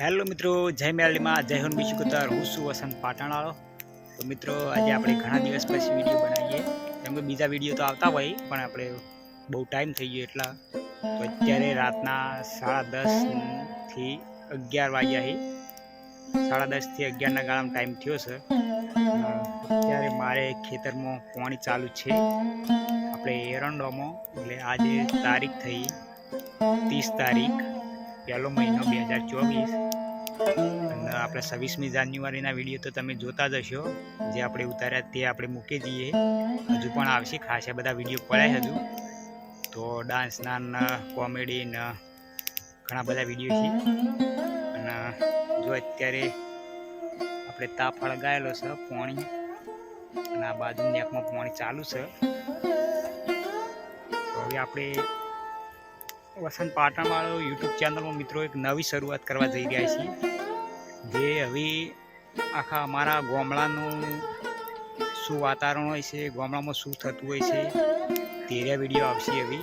Hello મિત્રો, જય મેરલીમાં જય હોન બીજું કુતર હું છું વસંત પાટણવાળો. તો મિત્રો, આજે આપણે ઘણા દિવસ પછી વીડિયો બનાવીએ. કેમ કે બીજા વીડિયો તો આવતા હોય, પણ આપણે બહુ ટાઈમ થઈ ગયો એટલા. તો અત્યારે રાતના સાડા દસથી અગિયાર વાગ્યા સાડા દસથી અગિયારના ગાળામાં ટાઈમ થયો છે. અત્યારે મારે ખેતરમાં પાણી ચાલુ છે. આપણે એરંડોમાં, એટલે આજે તારીખ થઈ ત્રીસ તારીખ, પહેલો મહિનો બે હજાર ચોવીસ. આપણે છવ્વીસમી જાન્યુઆરીના વીડિયો તો તમે જોતા જ હશો. જે આપણે ઉતાર્યા તે આપણે મૂકી દઈએ. હજુ પણ આવશે ખાસા બધા વીડિયો પડ્યા હજુ. તો ડાન્સના ન કોમેડી ન ઘણા બધા વીડિયો છે. અને જો અત્યારે આપણે તાપ હળગાયેલો છે પાણી. અને આ બાજુ નેકમાં પાણી ચાલુ છે. હવે આપણે વસંત પાટણવાળો યુટ્યુબ ચેનલમાં મિત્રો એક નવી શરૂઆત કરવા જઈ રહ્યા છીએ. જે હવે આખા અમારા ગામડાનું શું વાતાવરણ હોય છે, ગામડામાં શું થતું હોય છે તેરા વીડિયો આવશે હવે.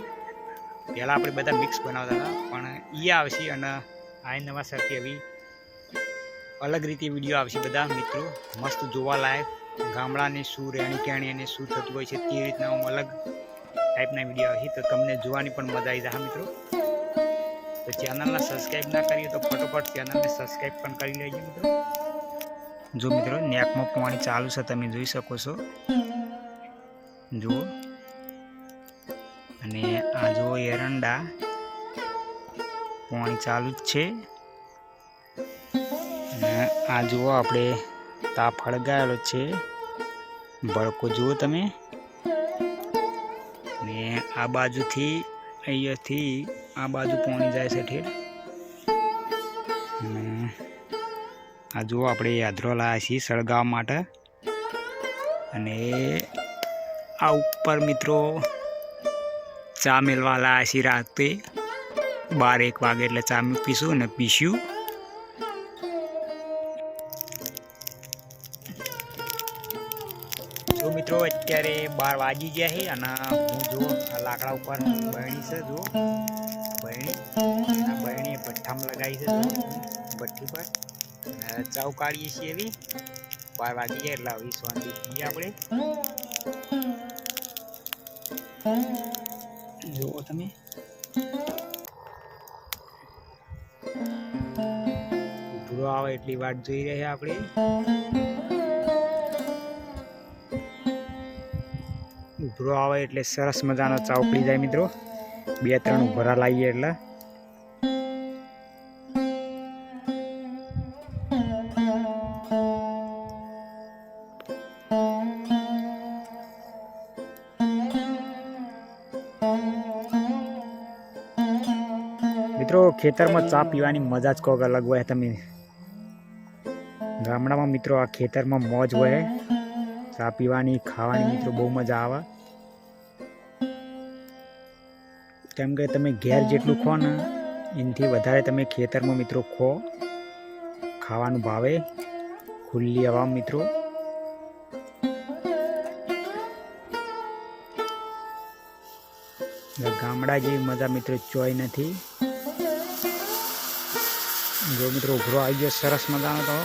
પહેલાં આપણે બધા મિક્સ બનાવતા હતા, પણ એ આવશે અને આ નવા સરથી હવે અલગ રીતે વીડિયો આવશે બધા મિત્રો. મસ્ત જોવાલાયક ગામડાની શું રહેણી કહેણી અને શું થતું હોય છે તે રીતના હું અલગ ટાઈપના વીડિયો આવી તો તમને જોવાની પણ મજા આવી જાય મિત્રો? તો ચેનલને સબસ્ક્રાઈબ ના કરીએ તો ફટોફટ ચેનલને સબસ્ક્રાઈબ પણ કરી લેજો, મિત્રો. જો મિત્રો, નેકમાં પાણી ચાલુ છે, તમે જોઈ શકો છો. જુઓ. અને આ જુઓ એરંડા. પાણી ચાલુ જ છે. આ જુઓ આપણે તાપ હળગાયેલો છે. ભડકો જુઓ તમે. ને આ બાજુથી અહીંયાથી આ બાજુ પાણી જાય છે ઠેર આ જુઓ આપણે યાદરો લાવ્યા છીએ સળગાવવા માટે. અને આ ઉપર મિત્રો ચા મેળવા લાવ્યા છીએ રાતે. બાર એક વાગે એટલે ચા પીશું અને પીશું. જો મિત્રો, અત્યારે બાર વાગી ગયા છે અને હું જો આ લાકડા ઉપર બરણી છે, જો બરણી. આ બરણી ભઠ્ઠામાં લગાવી છે ભઠ્ઠી પર. ચાવ કાઢીએ છીએ એવી. બાર વાગી ગયા એટલે આવી શાંતિ થઈ આપણે. જુઓ તમે. ઉભરો આવે એટલી વાટ જોઈ રહ્યા આપણે. ઉભરો આવે એટલે સરસ મજાનો ચા ઉકળી જાય મિત્રો. બે, ત્રણ ઉભરા લાવીએ એટલે. મિત્રો, ખેતરમાં ચા પીવાની મજા જ કોક અલગ હોય તમે. ગામડામાં મિત્રો આ ખેતરમાં મોજ હોય. ચા પીવાની, ખાવાની મિત્રો બહુ મજા આવે. કેમ કે તમે ઘેર જેટલું ખો ને, એનાથી વધારે તમે ખેતરમાં મિત્રો ખો. ખાવાનું ભાવે. ખુલ્લી હવા મિત્રો. ગામડા જેવી મજા મિત્રો ચોય નથી. જો મિત્રો ઉભરો આવી ગયો સરસ મજાનો તો.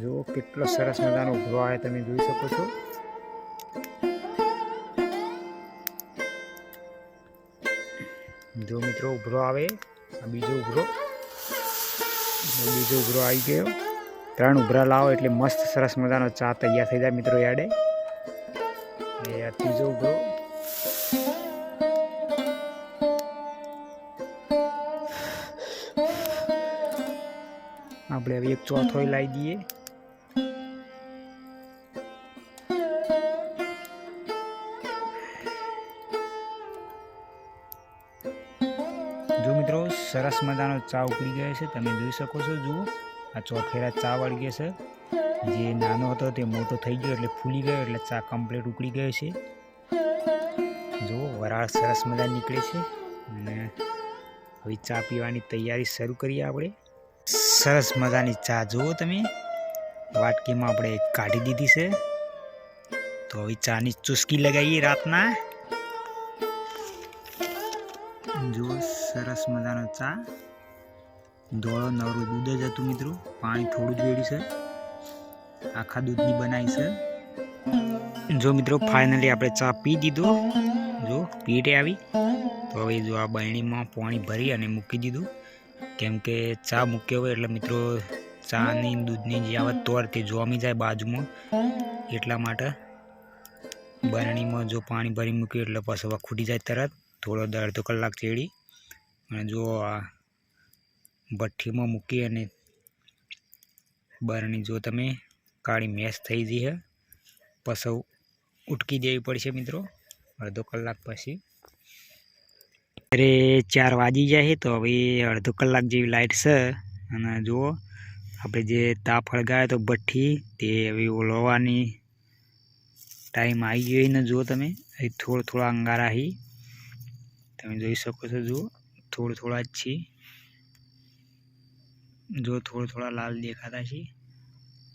જો કેટલો સરસ મજાનો ઉભરો આવે તમે જોઈ શકો છો. મિત્રો ઉભરો આવે. આ બીજો ઉભરો. બીજો ઉભરો આવી ગયો. ત્રણ ઉભરા લાવો એટલે મસ્ત સરસ મજાનો ચા તૈયાર થઈ જાય મિત્રો યાડે. એ ત્રીજો ઉભરો. આપણે હવે એક ચોથો લાવી દઈએ. મિત્રો, સરસ મજાનો ચા ઉકળી ગયો છે. તમે જોઈ શકો છો, જુઓ. આ ચોખેરા ચા વળી ગયો છે. જે નાનો હતો તે મોટો થઈ ગયો એટલે ફૂલી ગયો એટલે ચા કમ્પ્લીટ ઉકળી ગયો છે. જુઓ, વરાળ સરસ મજા નીકળે છે. અને હવે ચા પીવાની તૈયારી શરૂ કરીએ આપણે. સરસ મજાની ચા જુઓ તમે. વાટકીમાં આપણે કાઢી દીધી છે. તો હવે ચાની ચુસ્કી લગાવીએ રાતના. જુઓ સરસ મજાનો ચા. ધોળો, નવરું દૂધ જ હતું મિત્રો. પાણી થોડું જ વેડ્યું છે. આખા દૂધની બનાવી છે. જો મિત્રો ફાઇનલી આપણે ચા પી દીધો. જો પીટે આવી. તો હવે જો આ બરણીમાં પાણી ભરી અને મૂકી દીધું. કેમ કે ચા મૂક્યો હોય એટલે મિત્રો, ચાની દૂધની જે આવે તોર તે જોમી જાય બાજુમાં. એટલા માટે બરણીમાં જો પાણી ભરી મૂક્યું એટલે પછી ખૂટી જાય તરત. થોડો અડધો કલાક ચેડી અને જો આ ભઠ્ઠીમાં મૂકી અને બરણી જો તમે કાળી મેશ થઈ ગઈ છે પસવ ઉટકી દેવી પડશે મિત્રો, અડધો કલાક પછી. અરે ચાર વાગી જાય તો હવે અડધો કલાક જેવી લાઈટ છે. અને જુઓ, આપણે જે તાપ હળગાવ્યો તો ભઠ્ઠી, તે હવે ઓલવાની ટાઈમ આવી ગયો ને જુઓ તમે થોડો થોડા અંગારા તમે જોઈ શકો છો જુઓ. થોડા થોડા જ છે જો થોડા થોડા લાલ દેખાતા છે.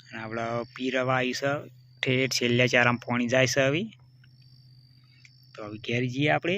અને આપણા પીરવા આવી છે ઠેઠ છેલ્લે ચારામાં પાણી જાય છે હવે તો હવે ઘેર જઈએ આપણે.